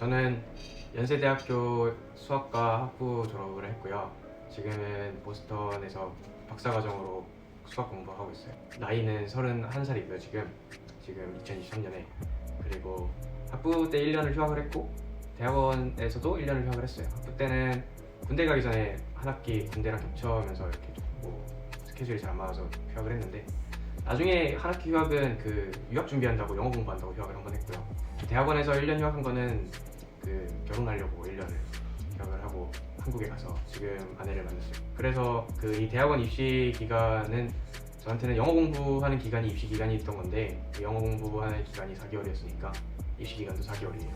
저는 연세대학교 수학과 학부 졸업을 했고요. 지금은 보스턴에서 박사과정으로 수학 공부하고 있어요. 나이는 31살이고요. 지금 지금 2023년에 그리고 학부 때 1년을 휴학을 했고 대학원에서도 1년을 휴학을 했어요. 학부 때는 군대 가기 전에 한 학기 군대랑 겹쳐면서 이렇게 뭐 스케줄이 잘안 맞아서 휴학을 했는데 나중에 한 학기 휴학은 그 유학 준비한다고 영어 공부한다고 휴학을 한 번 했고요. 대학원에서 1년 휴학한 거는 그 결혼하려고 1년을 휴학을 하고 한국에 가서 지금 아내를 만났어요. 그래서 그 이 대학원 입시 기간은 저한테는 영어 공부하는 기간이 입시 기간이 있던 건데 그 영어 공부하는 기간이 4개월이었으니까 입시 기간도 4개월이에요.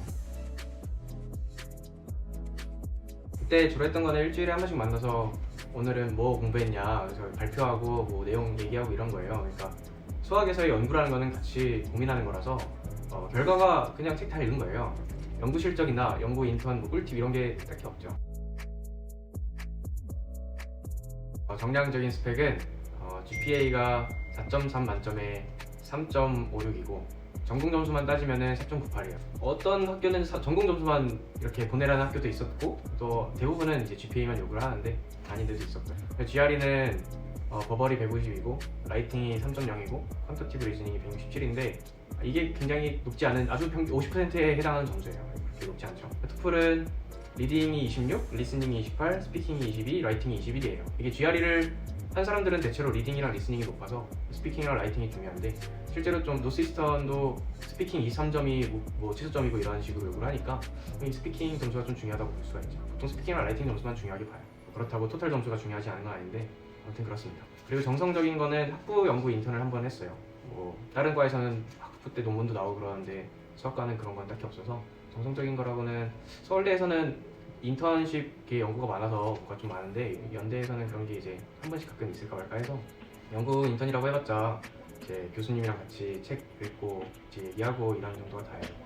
그때 주로 했던 거는 일주일에 한 번씩 만나서 오늘은 뭐 공부했냐 그래서 발표하고 뭐 내용 얘기하고 이런 거예요. 그러니까 수학에서의 연구라는 거는 같이 고민하는 거라서 어, 결과가 그냥 책 다 읽은 거예요. 연구 실적이나 연구 인턴 뭐 꿀팁 이런 게 딱히 없죠. 어, 정량적인 스펙은 어, GPA가 4.3 만점에 3.56이고 전공 점수만 따지면은 4.98이에요. 어떤 학교는 사- 전공 점수만 이렇게 보내라는 학교도 있었고 또 대부분은 이제 GPA만 요구를 하는데 아닌 데도 있었고요. GRE는 어, 버벌이 150이고 라이팅이 3.0이고 퀀터티브 리즈닝이 167인데 이게 굉장히 높지 않은 아주 평 50%에 해당하는 점수예요. 그렇게 높지 않죠. 토플은 리딩이 26, 리스닝이 28, 스피킹이 22, 라이팅이 21이에요. 이게 GRE를 한 사람들은 대체로 리딩이랑 리스닝이 높아서 스피킹이랑 라이팅이 중요한데 실제로 좀 노스이스턴도 스피킹 23점이 뭐, 뭐 취소점이고 이런 식으로 요구를 하니까 이 스피킹 점수가 좀 중요하다고 볼 수가 있죠. 보통 스피킹이랑 라이팅 점수만 중요하게 봐요. 그렇다고 토탈 점수가 중요하지 않은 건 아닌데 아무튼 그렇습니다. 그리고 정성적인 거는 학부 연구 인턴을 한 번 했어요. 뭐 다른 과에서는 학부 때 논문도 나오고 그러는데 수학과는 그런 건 딱히 없어서 정성적인 거라고는 서울대에서는 인턴십 계 연구가 많아서 뭐가 좀 많은데 연대에서는 그런 게 이제 한 번씩 가끔 있을까 말까 해서 연구 인턴이라고 해봤자 이제 교수님이랑 같이 책 읽고 이제 얘기하고 이런 정도가 다예요.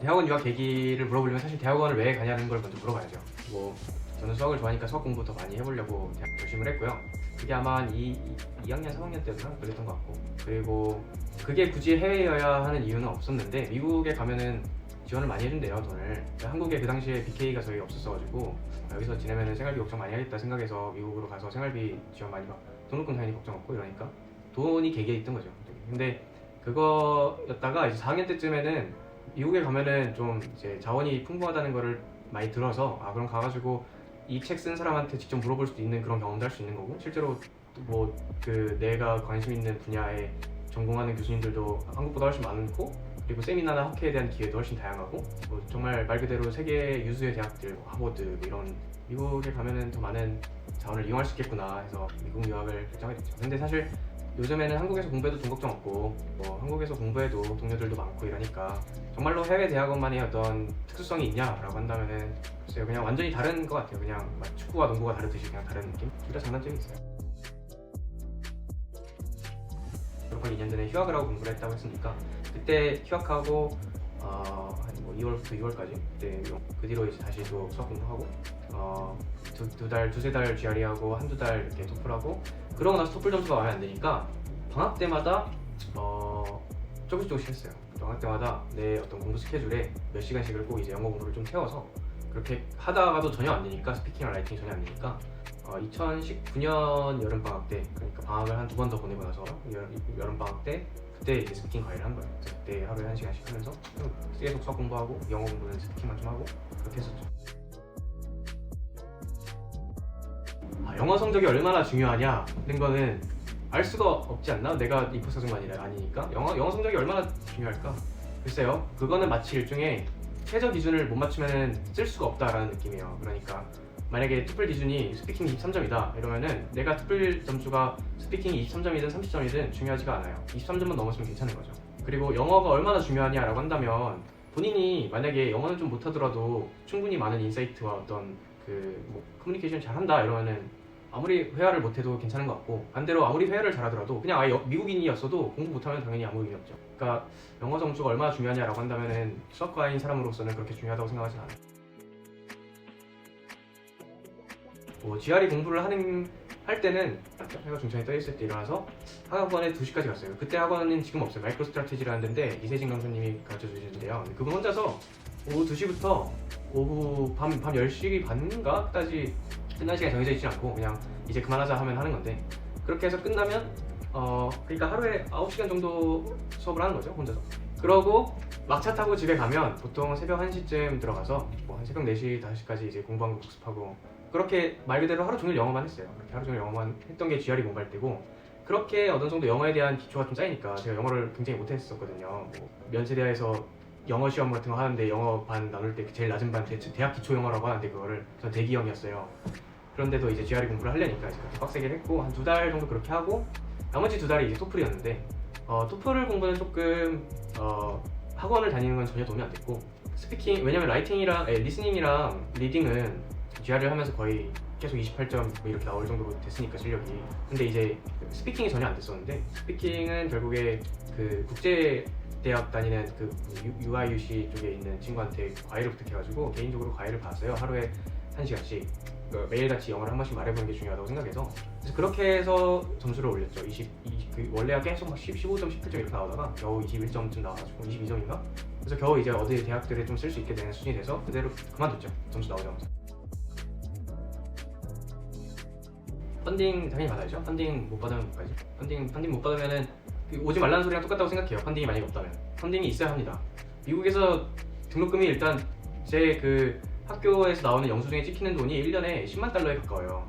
대학원 유학 계기를 물어보려면 사실 대학원을 왜 가냐는 걸 먼저 물어봐야죠. 뭐 저는 수학을 좋아하니까 수학 공부 더 많이 해보려고 대학 결심을 했고요. 그게 아마 한 2, 2학년, 3학년 때였나 그랬던 것 같고. 그리고 그게 굳이 해외여야 하는 이유는 없었는데 미국에 가면은 지원을 많이 해준대요 돈을. 한국에 그 당시에 BK가 저희 없었어가지고 여기서 지내면 생활비 걱정 많이 하겠다 생각해서 미국으로 가서 생활비 지원 많이 받 등록금 당연히 걱정 없고 이러니까 돈이 계기에 있던 거죠 근데 그거였다가 이제 4학년 때쯤에는 미국에 가면은 좀 이제 자원이 풍부하다는 거를 많이 들어서 아 그럼 가가지고 이 책 쓴 사람한테 직접 물어볼 수도 있는 그런 경험도 할 수 있는 거고 실제로 뭐 그 내가 관심 있는 분야에 전공하는 교수님들도 한국보다 훨씬 많고 그리고 세미나나 학회에 대한 기회도 훨씬 다양하고 뭐 정말 말 그대로 세계 유수의 대학들 뭐 하버드 뭐 이런 미국에 가면은 더 많은 자원을 이용할 수 있겠구나 해서 미국 유학을 결정하게 됐죠. 근데 사실 요즘에는 한국에서 공부해도 돈 걱정 없고 뭐 한국에서 공부해도 동료들도 많고 이러니까 정말로 해외 대학원만의 어떤 특수성이 있냐라고 한다면은 글쎄요 그냥 완전히 다른 것 같아요. 그냥 막 축구와 농구가 다르듯이 그냥 다른 느낌. 둘 다 장단점이 있어요. 졸업하기 2년 전에 휴학을 하고 공부를 했다고 했으니까 그때 휴학하고 어, 한뭐 2월부터 6월까지 그때 그 뒤로 이제 다시 또 수학 공부하고 어, 두, 두 달, 두세 달 GRE 하고 한두 달 이렇게 토플하고 그러고 나서 토플 점수가 마음에 안 드니까 방학 때마다 어, 조금씩 조금씩 했어요. 방학 때마다 내 어떤 공부 스케줄에 몇 시간씩을 꼭 이제 영어 공부를 좀 채워서 그렇게 하다가도 전혀 안 되니까 스피킹이나 라이팅이 전혀 안 되니까 어, 2019년 여름 방학 때 그러니까 방학을 한 두 번 더 보내고 나서 여름, 방학 때 그때 이제 스피킹 과외를 한 거예요. 그때 하루에 한 시간씩 하면서 계속 수학 공부하고 영어 공부는 스피킹만 좀 하고 그렇게 했었죠. 영어 성적이 얼마나 중요하냐는 거는 알 수가 없지 않나? 내가 이포사정만이 아니니까 영어 영어 성적이 얼마나 중요할까? 글쎄요. 그거는 마치 일종의 최저 기준을 못 맞추면 쓸 수가 없다라는 느낌이에요. 그러니까 만약에 투플 기준이 스피킹 23점이다 이러면은 내가 투플 점수가 스피킹이 23점이든 30점이든 중요하지가 않아요. 23점만 넘었으면 괜찮은 거죠. 그리고 영어가 얼마나 중요하냐라고 한다면 본인이 만약에 영어는 좀 못하더라도 충분히 많은 인사이트와 어떤 그 뭐 커뮤니케이션 잘한다 이러면은 아무리 회화를 못해도 괜찮은 것 같고 반대로 아무리 회화를 잘하더라도 그냥 아예 여- 미국인이었어도 공부 못하면 당연히 아무 의미 없죠. 그러니까 영어 점수가 얼마나 중요하냐라고 한다면은 수학과인 사람으로서는 그렇게 중요하다고 생각하진 않아요. 뭐 GRE 공부를 하는 할 때는 해가 중천에 떠 있을 때 일어나서 학원에 2시까지 갔어요. 그때 학원은 지금 없어요. 마이크로 스트라테지라는 데인데 이세진 강사님이 가르쳐 주시는데요. 그분 혼자서 오후 2시부터 오후 밤, 밤 10시 반인가까지 끝날 시간이 정해져 있지 않고 그냥 이제 그만하자 하면 하는 건데 그렇게 해서 끝나면 어 그러니까 하루에 9시간 정도 수업을 하는 거죠 혼자서. 그러고 막차 타고 집에 가면 보통 새벽 1시쯤 들어가서 뭐한 새벽 4시, 5시까지 이제 공부한 거 복습하고 그렇게 말 그대로 하루 종일 영어만 했어요. 그렇게 하루 종일 영어만 했던 게 GRE 공부할 때고 그렇게 어느 정도 영어에 대한 기초가 좀 쌓이니까 제가 영어를 굉장히 못했었거든요. 뭐 면세대학에서 영어 시험 같은 거 하는데 영어 반 나눌 때 제일 낮은 반 대- 대학 기초 영어라고 하는데 그거를 전 대기형이었어요 그런데도 이제 GRE 공부를 하려니까 그렇게 빡세게 했고 한 두 달 정도 그렇게 하고 나머지 두 달이 이제 토플이었는데 어, 토플 공부는 조금 어, 학원을 다니는 건 전혀 도움이 안 됐고 스피킹 왜냐면 라이팅이랑 에, 리스닝이랑 리딩은 GR을 하면서 거의 계속 28점 뭐 이렇게 나올 정도로 됐으니까 실력이. 근데 이제 스피킹이 전혀 안 됐었는데 스피킹은 결국에 그 국제 대학 다니는 그 UIUC 쪽에 있는 친구한테 과외를 부탁해가지고 개인적으로 과외를 받았어요. 하루에 한 시간씩 그 매일같이 영어를 한 번씩 말해보는 게 중요하다고 생각해서. 그래서 그렇게 해서 점수를 올렸죠. 20, 20 그 원래가 계속 막 10, 15점, 18점 이렇게 나오다가 겨우 21점쯤 나와가지고 22점인가? 그래서 겨우 이제 어디 대학들에 좀 쓸 수 있게 되는 수준이 돼서 그대로 그만뒀죠. 점수 나오자마자. 펀딩 당연히 받아야죠. 펀딩 못 받으면 못 가지. 펀딩, 펀딩 못 받으면은 그 오지 말라는 소리랑 똑같다고 생각해요. 펀딩이 만약에 없다면. 펀딩이 있어야 합니다. 미국에서 등록금이 일단 제그 학교에서 나오는 영수증에 찍히는 돈이 1년에 10만 달러에 가까워요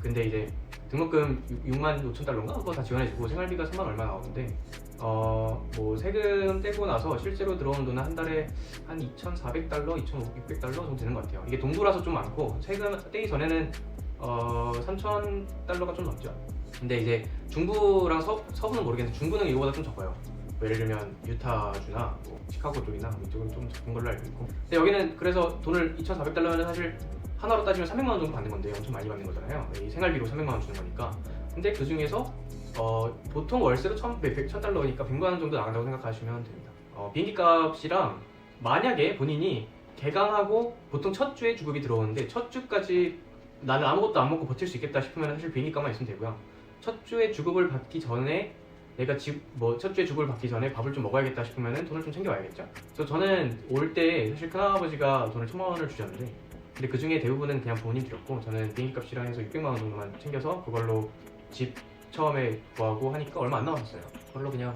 근데 이제 등록금 6만 5천 달러인가? 그거 다 지원해주고 생활비가 3만 얼마 나오는데 어 뭐 세금 떼고 나서 실제로 들어오는 돈은 한 달에 한 2,400달러, 2,600달러 정도 되는 것 같아요. 이게 동부라서 좀 많고 세금 떼기 전에는 어 3,000달러가 좀 넘죠. 근데 이제 중부랑 서, 서부는 모르겠는데 중부는 이거보다 좀 적어요. 뭐 예를 들면 유타주나 뭐 시카고 쪽이나 뭐 이쪽은 좀 적은 걸로 알고 있고 근데 여기는 그래서 돈을 2,400달러면 사실 하나로 따지면 300만 원 정도 받는 건데 엄청 많이 받는 거잖아요. 이 생활비로 300만 원 주는 거니까. 근데 그 중에서 어, 보통 월세로 1,000, 100, 1000달러니까 100만 원 정도 나간다고 생각하시면 됩니다. 어, 비행기 값이랑 만약에 본인이 개강하고 보통 첫 주에 주급이 들어오는데 첫 주까지 나는 아무것도 안 먹고 버틸 수 있겠다 싶으면 사실 비행기 값만 있으면 되고요. 첫 주에 주급을 받기 전에 내가 집 뭐 첫 주에 주급을 받기 전에 밥을 좀 먹어야겠다 싶으면 돈을 좀 챙겨와야겠죠. 그래서 저는 올 때 사실 큰아버지가 돈을 천만 원을 주셨는데 근데 그 중에 대부분은 그냥 부모님 드렸고 저는 비행기 값이랑 해서 600만 원 정도만 챙겨서 그걸로 집 처음에 구하고 하니까 얼마 안 나왔어요. 그걸로 그냥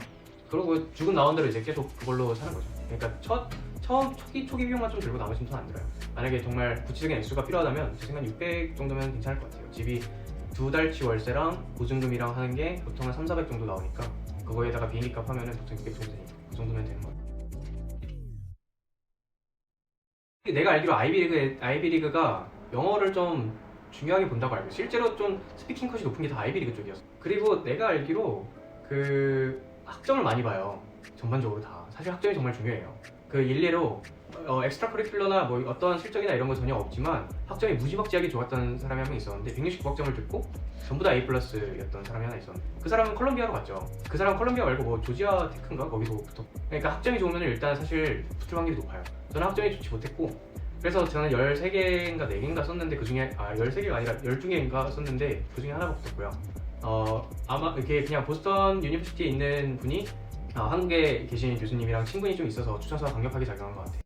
그러고 죽은 나온 대로 이제 계속 그걸로 사는 거죠. 그러니까 첫 처음 초기 초기 비용만 좀 들고 나머지는 돈안 들어요. 만약에 정말 구체적인 액수가 필요하다면 제 생각 600 정도면 괜찮을 것 같아요. 집이 두 달치 월세랑 보증금이랑 하는 게 보통 한 3, 400 정도 나오니까 그거에다가 비행기 값 하면은 보통 600 정도 되니까 그 정도면 되는 거예요. 내가 알기로 아이비리그 아이비리그가 영어를 좀 중요하게 본다고 알고. 실제로 좀 스피킹 컷이 높은 게 다 아이비리그 쪽이었어. 그리고 내가 알기로 그 학점을 많이 봐요. 전반적으로 다. 사실 학점이 정말 중요해요. 그 일례로 어, 엑스트라 커리큘러나 뭐 어떤 실적이나 이런 거 전혀 없지만 학점이 무지막지하게 좋았던 사람이 한 명 있었는데 169학점을 듣고 전부 다 A 플러스였던 사람이 하나 있었는데 그 사람은 콜롬비아로 갔죠. 그 사람은 콜롬비아 말고 뭐 조지아 테크인가 거기서 붙었. 그러니까 학점이 좋으면 일단 사실 붙을 확률이 높아요. 저는 학점이 좋지 못했고 그래서 저는 13개인가 4개인가 썼는데 그 중에 아 13개가 아니라 12개인가 썼는데 그 중에 하나가 붙었고요. 어 아마 이렇게 그냥 보스턴 유니버시티에 있는 분이 어, 한국에 계신 교수님이랑 친분이 좀 있어서 추천서가 강력하게 작용한 것 같아요.